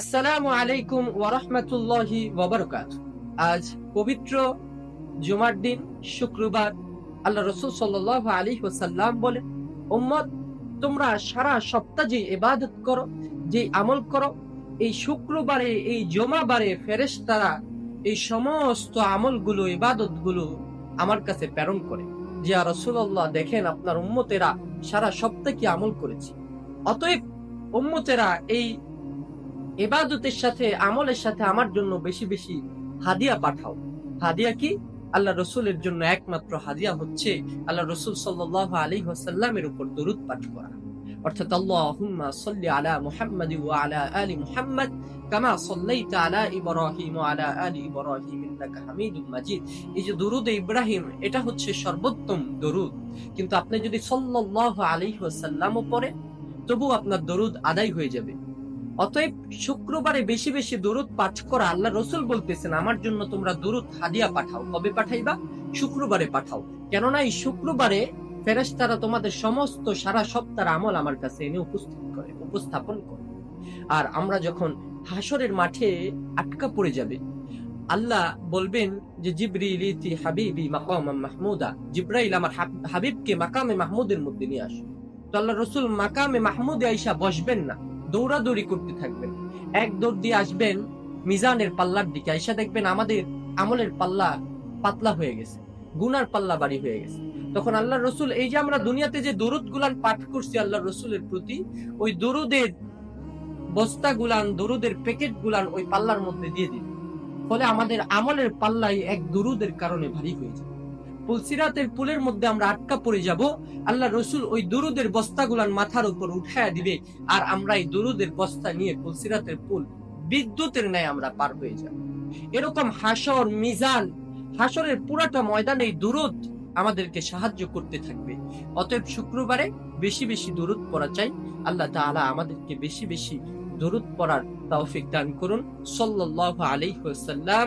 আসসালামু আলাইকুম ওয়ারহমতুল্লাহি ওয়াবারকাত আজ পবিত্র জুমার দিন, শুক্রবার। আল্লাহ রসুল সাল্লাহ আলী ওসাল্লাম বলে উম্মত, তোমরা সারা সপ্তাহ যে ইবাদত করো, যে আমল করো, এই শুক্রবারে, এই জমাবারে ফেরেশতারা এই সমস্ত আমলগুলো, ইবাদতগুলো আমার কাছে প্রেরণ করে। যে রসুল্লাহ দেখেন, আপনার উম্মতেরা সারা সপ্তাহ কি আমল করেছে। অতএব উম্মতেরা এই এবাদতের সাথে, আমলের সাথে আমার জন্য বেশি বেশি হাদিয়া পাঠাও। হাদিয়া কি? আল্লাহ রসুলের জন্য একমাত্র হাদিয়া হচ্ছে আল্লাহ রসুল সাল্লাহ আলী ওয়াসাল্লামের উপর দরুদ পাঠ করা। অর্থাৎ আল্লাহুম্মা সাল্লি আলা মুহাম্মাদ ওয়া আলা আলি মুহাম্মাদ কামা আলা ইব্রাহিম ওয়া আলা আলি ইব্রাহিম ইন্নাকা হামিদুম মাজিদ। এই যে দরুদ ইব্রাহিম, এটা হচ্ছে সর্বোত্তম দরুদ। কিন্তু আপনি যদি সাল্লাল্লাহু আলাইহি ওয়াসাল্লামও পড়ে তবু আপনার দরুদ আদায় হয়ে যাবে। অতএব শুক্রবারে বেশি বেশি দরুদ পাঠ করা আল্লাহ রসুল বলতেছেন, আমার জন্য তোমরা দরুদ, হাদিয়া পাঠাও। কবে পাঠাইবা? শুক্রবারে পাঠাও। কেননা এই শুক্রবারে ফেরেশতারা তোমাদের সমস্ত সারা সপ্তাহের আমল আমার কাছে এনে উপস্থিত করে, উপস্থাপন করে। আর আমরা যখন হাসরের মাঠে আটকা পড়ে যাবে, আল্লাহ বলবেন যে, জিব্রিল হাবিবি মাকাম মাহমুদা। জিব্রাইল আমার হাব- হাবিবকে মাকামে মাহমুদের মধ্যে নিয়ে আসো। তো আল্লাহ রসুল মাকামে মাহমুদে আইসা বসবেন না। দৌড়াদৌড়ি করতে থাকবেন। এক দৌড় দিয়ে আসবেন, মিজানের পাল্লার দিকে আইসা দেখবেন আমাদের আমলের পাল্লা পাতলা হয়ে গেছে, গুনার পাল্লা বাড়ি হয়ে গেছে। তখন আল্লাহ রসুল, এই যে আমরা দুনিয়াতে যে দরুদ গুলান পাঠ করছি আল্লাহ রসুলের প্রতি, ওই দরুদের বস্তা গুলান দরুদের প্যাকেট গুলান ওই পাল্লার মধ্যে দিয়ে দিন। ফলে আমাদের আমলের পাল্লাই এক দরুদের কারণে ভারী হয়ে যায়। পুলসিরাতের পুলের মধ্যে আমরা আটকা পড়ে যাব, আল্লাহ রসুল ওই দরুদের বস্তাগুলান মাথার উপর উঠায়া দিবে, আর আমরা এই দরুদের বস্তা নিয়ে পুলসিরাতের পুল বিদ্যুতের ন্যায় আমরা পার হয়ে যাব। এরকম হাসর, মিজান, হাসরের পুরাটা ময়দানে এই দুরুদ আমাদেরকে সাহায্য করতে থাকবে। অতএব শুক্রবারে বেশি বেশি দরুদ পড়া চাই, আল্লাহ তাআলা আমাদেরকে বেশি বেশি দরুদ পড়ার তৌফিক দান করুন। সাল্লাল্লাহু আলাইহি ওয়াসাল্লাম।